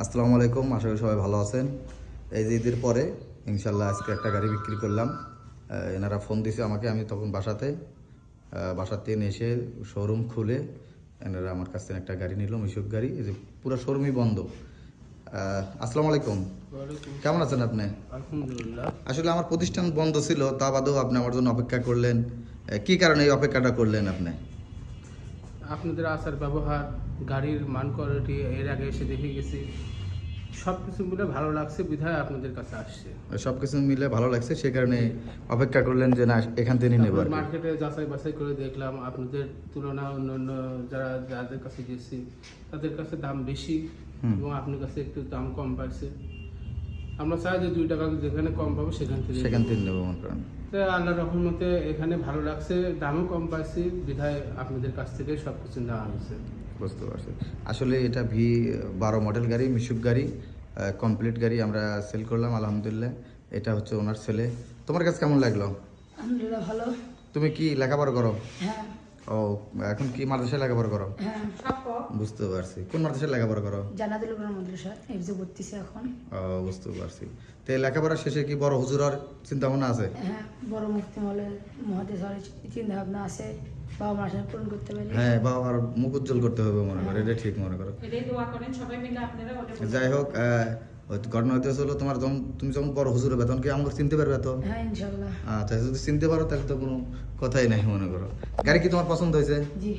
আসসালামু আলাইকুম আশা করি সবাই ভালো আছেন। এই যে ঈদের পরে ইনশাল্লাহ আজকে একটা গাড়ি বিক্রি করলাম। এনারা ফোন দিছে আমাকে আমি তখন বাসাতে। বাসাতে নিয়ে এসে শোরুম খুলে এনারা আমার কাছ থেকে একটা গাড়ি নিল মিশুক গাড়ি। এই যে পুরো শোরুমই বন্ধ। আসসালামু আলাইকুম। কেমন আছেন আপনি? আলহামদুলিল্লাহ। আসলে আমার প্রতিষ্ঠান বন্ধ ছিল তা বাদেও আপনি আমার জন্য অপেক্ষা করলেন। কি কারণে এই অপেক্ষাটা করলেন আপনি? আপনাদের আসার ব্যবহার গাড়ির মান কোয়ালিটি এর আগে এসে দেখে গেছি। সব কিছু মিলে ভালো লাগছে বিধায় আপনাদের কাছে আসছে। সব কিছু মিলে ভালো লাগছে সেই কারণে অপেক্ষা করলেন যে না এখান থেকে নেব আর মার্কেটে যাচাই বাছাই করে দেখলাম আপনাদের তুলনা অন্যান্য যারা যাদের কাছে গেছি তাদের কাছে দাম বেশি এবং আপনার কাছে একটু দাম কম পাইছে। আমরা চাই যে দুই টাকা যেখানে কম পাবো সেখান থেকে সেখান থেকে নেব মনে করেন। তো আল্লাহ রহমতে এখানে ভালো লাগছে দামও কম পাইছি বিধায় আপনাদের কাছ থেকে সব কিছু নেওয়া হয়েছে। বুঝতে পারছি। আসলে এটা ভি বারো মডেল গাড়ি মিশুক গাড়ি কমপ্লিট গাড়ি আমরা সেল করলাম আলহামদুলিল্লাহ। এটা হচ্ছে ওনার ছেলে। তোমার কাছে কেমন লাগল? ভালো। তুমি কি লেখাপড়া করো? হ্যাঁ। ও এখন কি মাদ্রাসায় লেখাপড়া করো? হ্যাঁ বুঝতে পারছি। কোন মাদ্রাসায় লেখাপড়া করো? জানাতুল কোরআন মাদ্রাসা এফজে পড়তেছে এখন। ও বুঝতে পারছি। তো লেখাপড়া শেষে কি বড় হুজুরার চিন্তা ভাবনা আছে? হ্যাঁ বড় মুক্তি মহলে মহাদেশ চিন্তা ভাবনা আছে। বাবা মার সাথে পূরণ করতে পারি? হ্যাঁ বাবার মুখ উজ্জ্বল করতে হবে মনে করো এটা ঠিক মনে করো। এটাই দোয়া করেন সবাই মিলে আপনারা যাই হোক ঘটনা হইতে হলো তোমার যখন তুমি যখন বড় বেতন কি আমাকে চিনতে পারবে তো? হ্যাঁ আচ্ছা যদি চিনতে পারো তাহলে তো কোনো কথাই নাই মনে করো। গাড়ি কি তোমার পছন্দ হয়েছে? জি।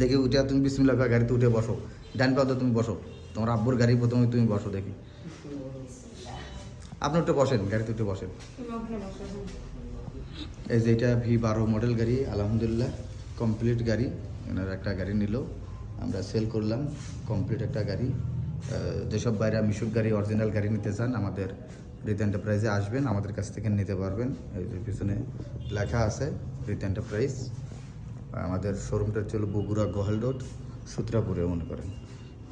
দেখি উঠে তুমি বিসমিল্লা করে গাড়িতে উঠে বসো। ডান পাও তুমি বসো। তোমার আব্বুর গাড়ি প্রথমে তুমি বসো দেখি। আপনি একটু বসেন গাড়িতে উঠে বসেন। এই যে এটা ভি বারো মডেল গাড়ি আলহামদুলিল্লাহ। কমপ্লিট গাড়ি এনার একটা গাড়ি নিল, আমরা সেল করলাম কমপ্লিট একটা গাড়ি। যেসব বাইরে মিশুক গাড়ি অরিজিনাল গাড়ি নিতে চান, আমাদের রিত এন্টারপ্রাইজে আসবেন, আমাদের কাছ থেকে নিতে পারবেন। যে পিছনে লেখা আছে রিত এন্টারপ্রাইজ আমাদের শোরুমটা হলো বগুড়া গহল রোড, সূত্রাপুরে মনে করেন।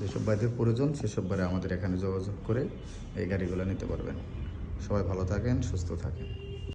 যেসব বাইরের প্রয়োজন, সেসব বাইরে আমাদের এখানে যোগাযোগ করে এই গাড়িগুলো নিতে পারবেন। সবাই ভালো থাকেন, সুস্থ থাকেন।